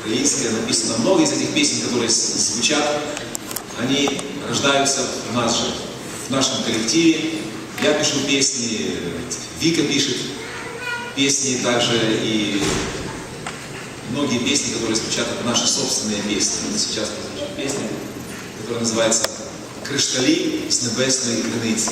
украинская, написано много из этих песен, которые звучат, они рождаются в нас же, в нашем коллективе. Я пишу песни, Вика пишет песни также, и многие песни, которые звучат, это наши собственные песни. Вот сейчас прозвучит песня, которая называется «Кришталі с небесной криниці».